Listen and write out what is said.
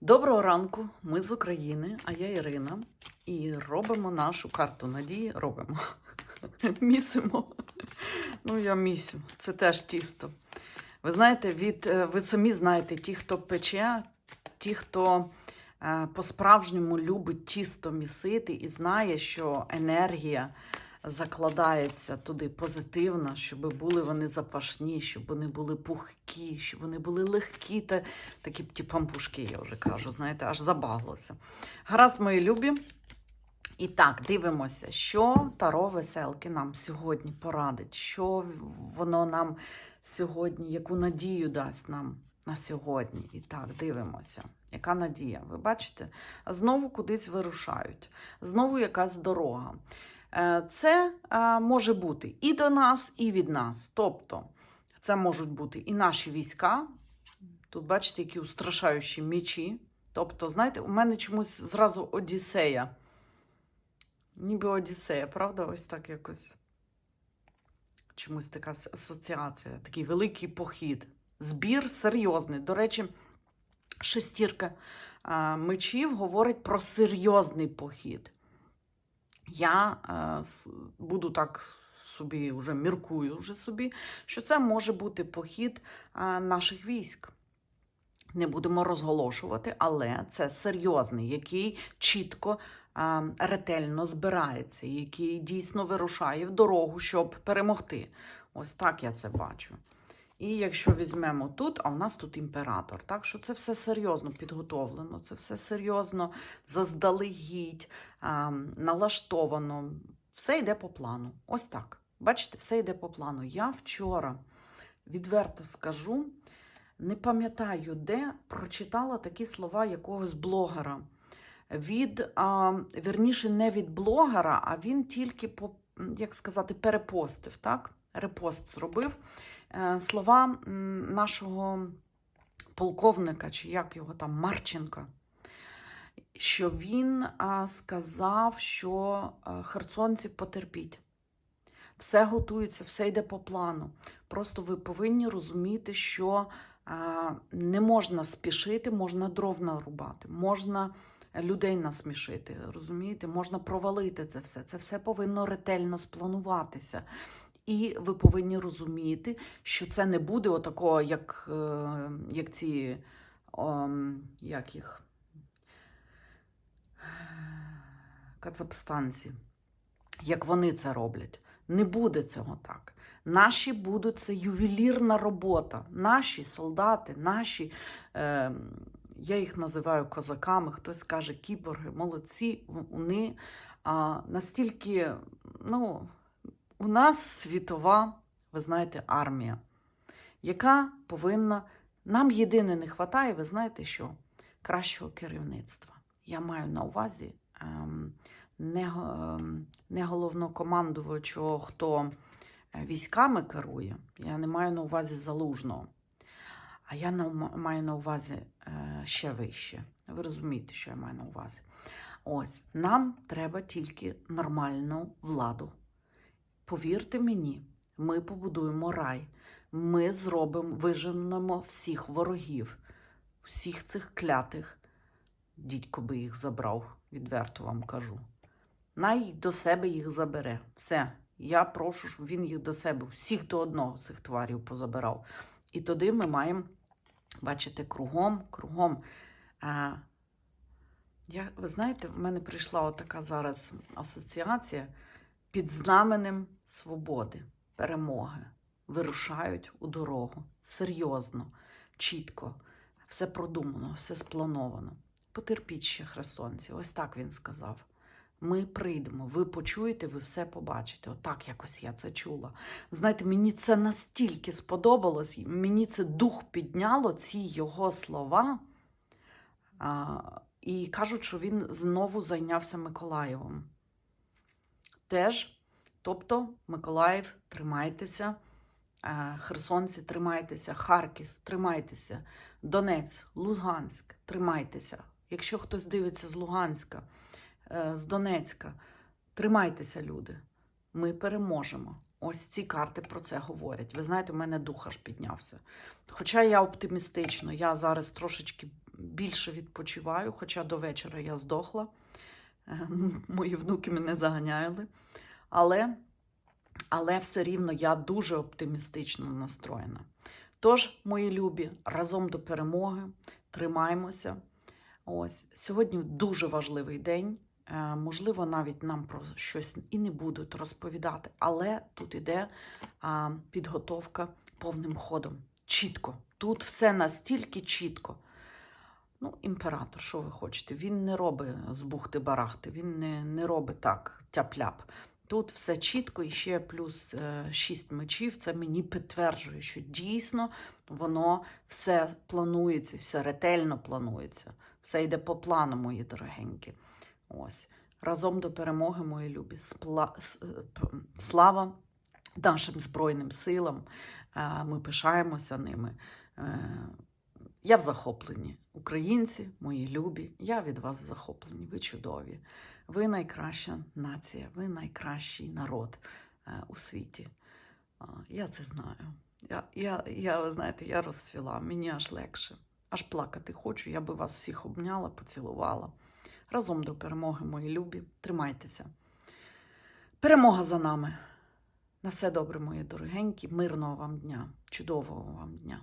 Доброго ранку, ми з України, а я Ірина. І робимо нашу карту надії. Робимо. Місимо. Ну, я місю. Це теж тісто. Ви знаєте, від, е, ви самі знаєте, ті, хто пече, ті, хто е, по-справжньому любить тісто місити і знає, що енергія закладається туди позитивна, щоб були вони запашні, щоб вони були пухкі, щоб вони були легкі та такі ті пампушки, я вже кажу, знаєте, аж забаглося. Гаразд, мої любі. І так, дивимося, що Таро Веселки нам сьогодні порадить, що воно нам сьогодні, яку надію дасть нам на сьогодні. І так, дивимося. Яка надія? Ви бачите? Знову кудись вирушають, знову якась дорога. Е, Це е, може бути і до нас, і від нас. Тобто, це можуть бути і наші війська. Тут, бачите, які устрашаючі мечі. Тобто, знаєте, у мене чомусь зразу Одіссея. Ніби Одіссея, правда? Ось так якось. Чомусь така асоціація, такий великий похід. Збір серйозний. До речі, шестірка е, мечів говорить про серйозний похід. Я е, буду так собі вже міркую вже собі, що це може бути похід е, наших військ. Не будемо розголошувати, але це серйозний, який чітко, е, ретельно збирається, який дійсно вирушає в дорогу, щоб перемогти. Ось так я це бачу. І якщо візьмемо тут, а у нас тут імператор, так що це все серйозно підготовлено, це все серйозно заздалегідь, налаштовано, все йде по плану. Ось так. Бачите, все йде по плану. Я вчора відверто скажу, не пам'ятаю, де прочитала такі слова якогось блогера. Від, а, вірніше, не від блогера, а він тільки по, як сказати, перепостив, так? Репост зробив е, слова нашого полковника, чи як його там, Марченка, що він сказав, що херсонці потерпіть. Все готується, все йде по плану. Просто ви повинні розуміти, що не можна спішити, можна дров нарубати, можна людей насмішити, розумієте, можна провалити це все. Це все повинно ретельно сплануватися. І ви повинні розуміти, що це не буде отакого, як, е, як ці, ом, як їх, кацапстанці, як вони це роблять. Не буде цього так. Наші будуть це ювелірна робота. Наші солдати, наші, е, я їх називаю козаками, хтось каже кіборги, молодці. Вони а, настільки, ну, у нас світова, ви знаєте, армія, яка повинна. Нам єдине не вистачає, ви знаєте що? Кращого керівництва. Я маю на увазі ем, не головнокомандувачого, хто е, військами керує. Я не маю на увазі залужного. А я маю на увазі е, ще вище. Ви розумієте, що я маю на увазі. Ось, нам треба тільки нормальну владу. Повірте мені, ми побудуємо рай. Ми зробимо, виженемо всіх ворогів, всіх цих клятих. Дідько би їх забрав, відверто вам кажу. Най до себе їх забере. Все. Я прошу, щоб він їх до себе, всіх до одного цих тварів позабирав. І тоді ми маємо, бачите, кругом, кругом. А, я, ви знаєте, в мене прийшла така зараз асоціація під знаменем свободи, перемоги. Вирушають у дорогу. Серйозно, чітко, все продумано, все сплановано. Потерпіть ще, хресонці, ось так він сказав. Ми прийдемо, ви почуєте, ви все побачите. Отак якось я це чула. Знаєте, мені це настільки сподобалось, мені це дух підняло, ці його слова. А, і кажуть, що він знову зайнявся Миколаєвом. Теж, тобто, Миколаїв, тримайтеся, е, Херсонці, тримайтеся, Харків, тримайтеся, Донець, Луганськ, тримайтеся. Якщо хтось дивиться з Луганська, е, з Донецька, тримайтеся, люди. Ми переможемо. Ось ці карти про це говорять. Ви знаєте, у мене дух аж піднявся. Хоча я оптимістично, я зараз трошечки більше відпочиваю, хоча до вечора я здохла. Е, Мої внуки мене заганяли. Але, але все рівно я дуже оптимістично настроєна. Тож, мої любі, разом до перемоги, тримаймося. Ось сьогодні дуже важливий день. Е, Можливо, навіть нам про щось і не будуть розповідати, але тут іде підготовка повним ходом. Чітко. Тут все настільки чітко. Ну, імператор, що ви хочете? Він не робить з бухти-барахти, він не, не робить так тяп-ляп. Тут все чітко, і ще плюс е, шість мечів. Це мені підтверджує, що дійсно воно все планується, все ретельно планується. Все йде по плану, мої дорогенькі. Ось. Разом до перемоги, мої любі. Е, Слава нашим Збройним силам. Е, Ми пишаємося ними. Я в захопленні. Українці, мої любі, я від вас в захопленні. Ви чудові. Ви найкраща нація, ви найкращий народ е, у світі. Я це знаю. Я, я, я, ви знаєте, я розцвіла, мені аж легше. Аж плакати хочу, я би вас всіх обняла, поцілувала. Разом до перемоги, мої любі. Тримайтеся. Перемога за нами. На все добре, мої дорогенькі. Мирного вам дня, чудового вам дня.